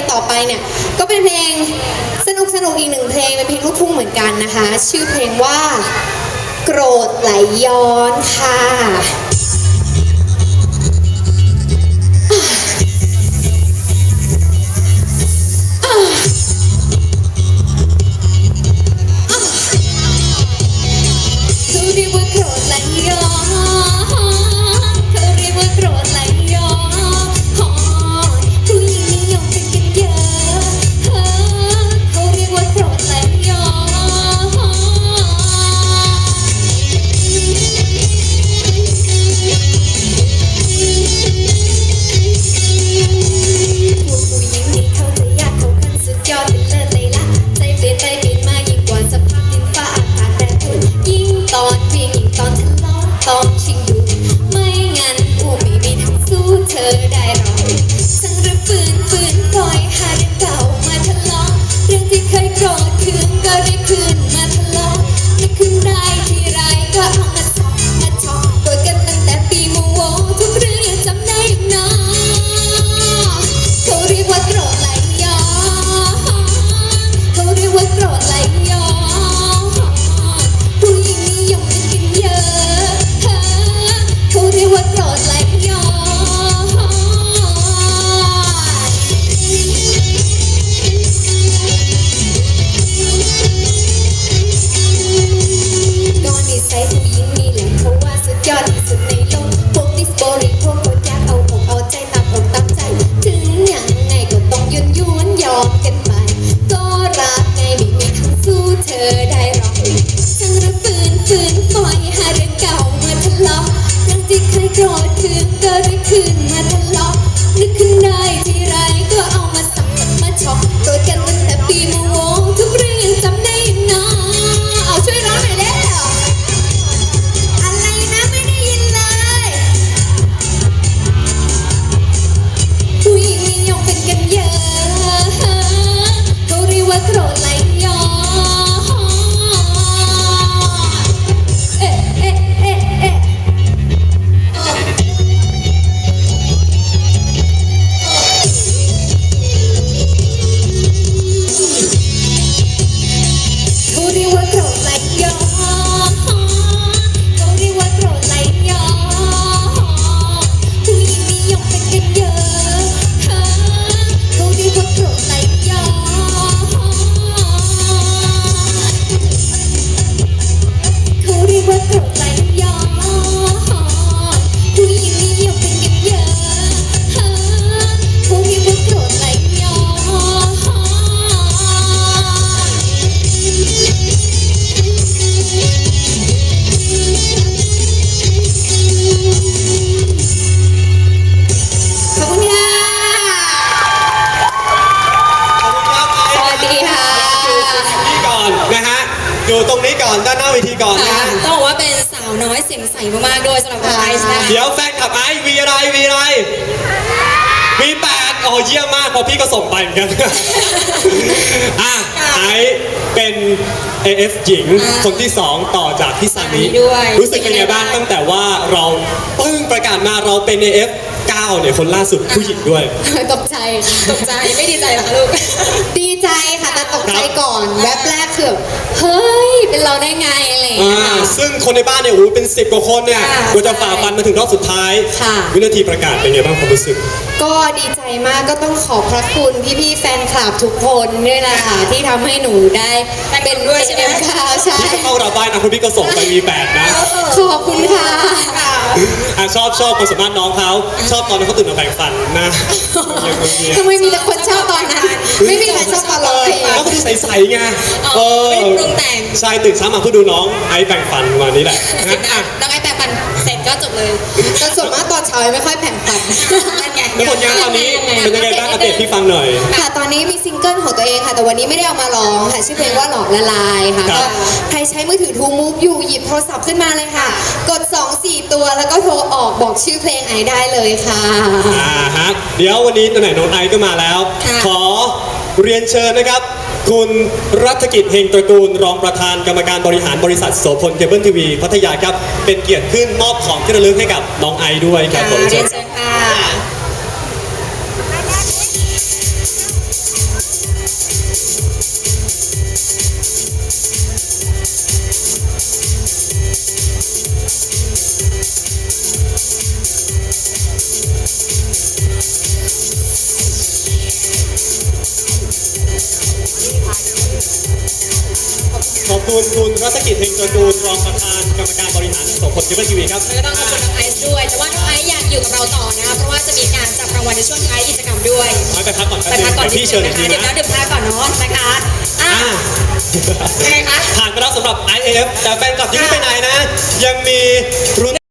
งต่อไปเนี่ยก็เป็นเพลงสนุกสนุกๆอีกหนึ่งเพลงเป็นเพลงลูกทุ่งเหมือนกันนะคะ ชื่อเพลงว่าโกรธไหลย้อนค่ะ เธอได้หรอกทั้งระฝืน เวทีก่อนนะค่ะฮะต้องบอกว่าเป็นสาวน้อยเสียงใสมากๆด้วยสำหรับคุณไอซ์นะคะ เดี๋ยวแฟนคลับไอซ์วีอะไรวีอะไรวีแปดโอ้เยี่ยมมากเพอพี่ก็ส่งไปเหมือนกันอะไอซ์เป็น AF หญิงอ่าคนที่2ต่อจากพี่ซานิด้วยรู้สึกเป็นไงบ้างตั้งแต่ว่าเราเพิ่งประกาศมาเราเป็น AF 9เนี่ยคนล่าสุดผู้หญิงด้วย ตกใจค่ะตกใจ ไม่ดีใจเหรอคะลูก ดีใจค่ะแต่ตก ใจก่อนแวบแรกคือแบบเฮ้ย เป็นเราได้ไงอะไรอย่างอ่าเงี้ยค่ะ ซึ่งคนในบ้านเนี่ยโอ้โหเป็นสิบกว่าคนเนี่ยค่ะกว่าจะฝ่าฟันมาถึงรอบสุดท้าย ค่ะ วินาทีประกาศเป็นไงบ้างความรู้สึก ก็ดีใจมากก็ต้องขอบพระคุณพี่ๆแฟนคลับทุกคนด้วยนะคะ ที่ทำให้หนูได้เป็นด้วยใช่ไหมเอ็มคาวใช่พี่ก็เข้าเราได้นะคุณพี่ก็ส่งไปมีแปดนะขอบคุณค่ะ อะชอบชอบความสามารถน้องเขาชอบตอนนั้นเขาตื่นมาแบ่งฟันนะเยี่ยมเยี่ยมทำไมมีแต่คนชอบตอนนั้น ไม่มีใครชอบตอนร้องเพลงก็คือ ใสๆไงเออไม่ได้ปรุงแต่ง ใช่ตื่นเช้ามาเพื่อดูน้องไอ้แบ่งฟันวันนี้แหละนะอะน้องไอซ์แปลงฟันเสร็จก็จบเลยแต่ส่วนมากตอนเช้าไม่ค่อยแผ่งฟันนั่นไงแล้วผลงานตอนนี้เป็นยังไงบ้างอัปเดตพี่ฟังหน่อย ค่ะตอนนี้มีซิงเกิลของตัวเองค่ะ แต่วันนี้ไม่ได้เอามาร้องค่ะชื่อเพลงว่าหลอกละลายค่ะครัก็บใครใช้มือถือทูมูฟอยู่หยิบโทรศัพท์ขึ้นมาเลยค่ะ กด 2 4 ตัวแล้วก็โทรออกบอกชื่อเพลงไอได้เลยค่ะอ่าฮะเดี๋ยววันนี้ไหนๆน้องไอซ์ก็มาแล้วค่ะขอเรียนเชิญนะครับ คุณรัฐกิจเฮงตระกูลรองประธานกรรมการบริหารบริษัทโสพลเคเบิลทีวีพัทยาครับ เป็นเกียรติขึ้นมอบของที่ระลึกให้กับน้องไอซ์ด้วยครับผมเรียนเชิญค่ะ ขอบคุณคุณรัศกิจเฮงตระกูลรองประธานกรรมการบริหารส่งผลจิบทีวีครับแล้วก็ต้องขอบคุณน้องไอซ์ด้วยแต่ว่าน้องไอซ์อยากอยู่กับเราต่อนะคะเพราะว่าจะมีการจับรางวัลในช่วงท้ายกิจกรรมด้วยเอาไปพักก่อนไปพักก่อนเดี๋ยวพี่เชิญอีกทีเดี๋ยวนะ นะดื่มพักก่อนเนาะนะคะอะอ่ายังไงคะ ผ่านไปแล้วสำหรับ IAF แต่แฟนคลับที่ไม่ไปไหนนะ ยังมีรุน